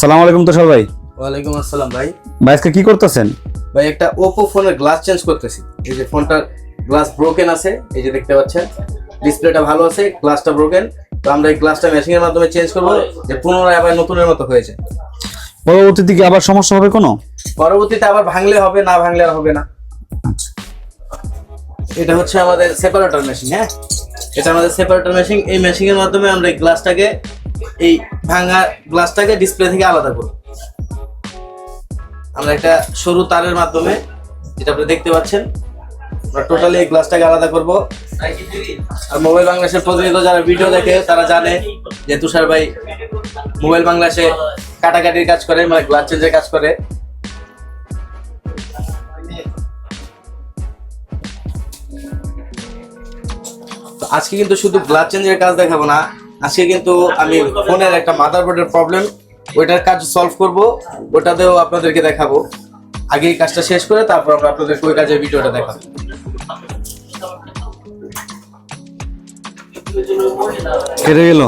সালাম আলাইকুম তো সবাই ওয়ালাইকুম আসসালাম ভাই। ভাই আজকে কি করতেছেন? ভাই একটা ওপো ফোনের গ্লাস চেঞ্জ করতেছি। এই যে ফোনটার গ্লাস ব্রোকেন আছে এই যে দেখতে পাচ্ছেন। ডিসপ্লেটা ভালো আছে গ্লাসটা ব্রোকেন তো আমরা এই গ্লাসটা মেশিং এর মাধ্যমে চেঞ্জ করব যে পুনরায় আবার নতুনের মতো হয়েছে। পরবর্তীতে কি আবার সমস্যা হবে কোনো? পরবর্তীতে আবার ভাঙলে হবে না ভাঙলে আর হবে না। এটা হচ্ছে আমাদের সেপারেটর মেশিন হ্যাঁ? এটা আমাদের সেপারেটর মেশিন এই মেশিন এর মাধ্যমে আমরা এই গ্লাসটাকে এই ভাঙা গ্লাসটাকে ডিসপ্লে থেকে আলাদা করব আমরা একটা সরু তারের মাধ্যমে, যেটা আপনি দেখতে পাচ্ছেন, আমরা টোটালি এই গ্লাসটাকে আলাদা করব। আর মোবাইল বাংলাদেশের প্রতিনিধিত যারা ভিডিও দেখে, তারা জানে যে তুষার ভাই মোবাইল বাংলাদেশে কাটাকাটির কাজ করে মানে গ্লাস চেঞ্জের কাজ করে। আজকে কিন্তু শুধু গ্লাস চেঞ্জের কাজ দেখাবো না আজকে কিন্তু আমি ফোনের একটা মাদারবোর্ডের প্রবলেম ওইটার কাজ সলভ করব ওটাতেও আপনাদেরকে দেখাবো। আগে এই কাজটা শেষ করে তারপর আমরা আপনাদেরকে ওই কাজের ভিডিওটা দেখাবো। কেটে গেল?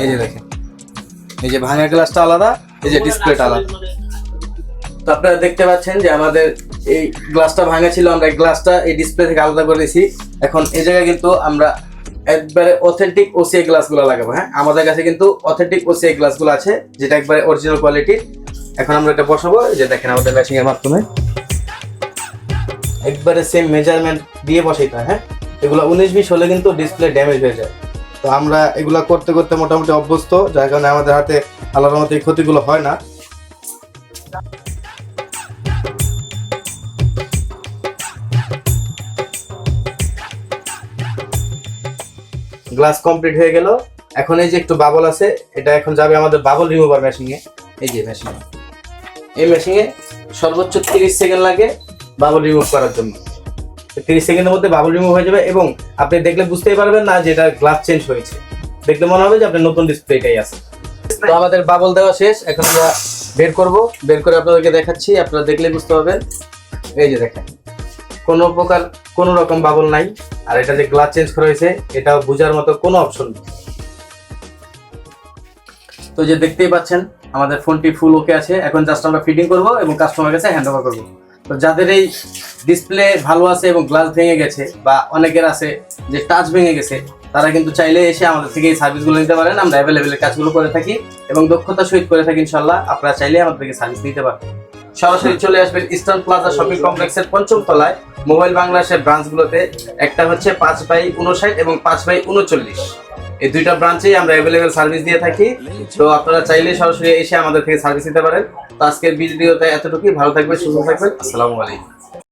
এই যে দেখেন এই যে ভাঙা গ্লাসটা আলাদা এই যে ডিসপ্লেটা আলাদা। তো আপনারা দেখতে পাচ্ছেন যে আমাদের এই গ্লাসটা ভাঙা ছিল আমরা এই গ্লাসটা এই ডিসপ্লে থেকে আলাদা করে দিয়েছি। এখন এই জায়গায় কিন্তু আমরা একবারে অথেন্টিক ওসিআই গ্লাসগুলো লাগাবো হ্যাঁ? আমাদের কাছে কিন্তু অথেন্টিক ওসিআই গ্লাসগুলো আছে, যেটা একবারে অরিজিনাল কোয়ালিটির এখন আমরা এটা বসাবো যে দেখেন আমাদের ম্যাচিং এর মাধ্যমে। একবারে সেম মেজারমেন্ট দিয়ে বসাইতে হয় হ্যাঁ? এগুলো উনিশ বিশ হলে কিন্তু ডিসপ্লে ড্যামেজ হয়ে যায়। তো আমরা এগুলা করতে করতে মোটামুটি অভ্যস্ত, যার কারণে আমাদের হাতে আল্লাহর মতো ক্ষতিগুলো হয় না। গ্লাস কমপ্লিট হয়ে গেল। এখন এই যে একটু বাবল আছে, এটা এখন যাবে আমাদের বাবল রিমুভার মেশিনে এই যে মেশিন এই মেশিনে সর্বোচ্চ তিরিশ সেকেন্ড লাগে বাবল রিমুভ করার জন্য। তিরিশ সেকেন্ডের মধ্যে বাবল রিমুভ হয়ে যাবে এবং আপনি দেখলে বুঝতেই পারবেন না যে এটা গ্লাস চেঞ্জ হয়েছে। দেখলে মনে হবে যে আপনার নতুন ডিসপ্লেটাই আছে। তো আমাদের বাবল দেওয়া শেষ। এখন আমরা বের করব। বের করে আপনাদেরকে দেখাচ্ছি। আপনারা দেখলে বুঝতে পারবেন। এই যে দেখেন, কোনো প্রকার কোনো রকম বাবল নাই। আর এটা যে গ্লাস চেঞ্জ করা হয়েছে এটাও বোঝার মতো কোনো অপশন নেই। তো যে দেখতেই পাচ্ছেন, আমাদের ফোনটি ফুল ওকে আছে। এখন জাস্ট আমরা ফিটিং করব এবং কাস্টমার কাছে হ্যান্ড ওভার করব। তো যাদের এই ডিসপ্লে ভালো আছে এবং গ্লাস ভেঙে গেছে বা অনেকের আছে যে টাচ ভেঙে গেছে, তারা কিন্তু চাইলে এসে আমাদের থেকে এই সার্ভিসগুলো নিতে পারেন। আমরা অ্যাভেলেবেলের কাজগুলো করে থাকি এবং দক্ষতা সহিত করে থাকি ইনশাল্লাহ আপনারা চাইলে আমাদের থেকে সার্ভিস নিতে পারেন সরাসরি চলে আসবেন ইস্টার্ন প্লাজা শপিং কমপ্লেক্সের পঞ্চম তলায়। মোবাইল বাংলাদেশের ব্রাঞ্চগুলোতে একটা হচ্ছে পাঁচ বাই উনষাট এবং পাঁচ বাই উনচল্লিশ এই দুইটা ব্রাঞ্চেই আমরা অ্যাভেলেবেল সার্ভিস দিয়ে থাকি। তো আপনারা চাইলে সরাসরি এসে আমাদের থেকে সার্ভিস দিতে পারেন। তো আজকের ভিডিওতে এতটুকুই। ভালো থাকবে সুস্থ থাকবেন। আসসালামু আলাইকুম।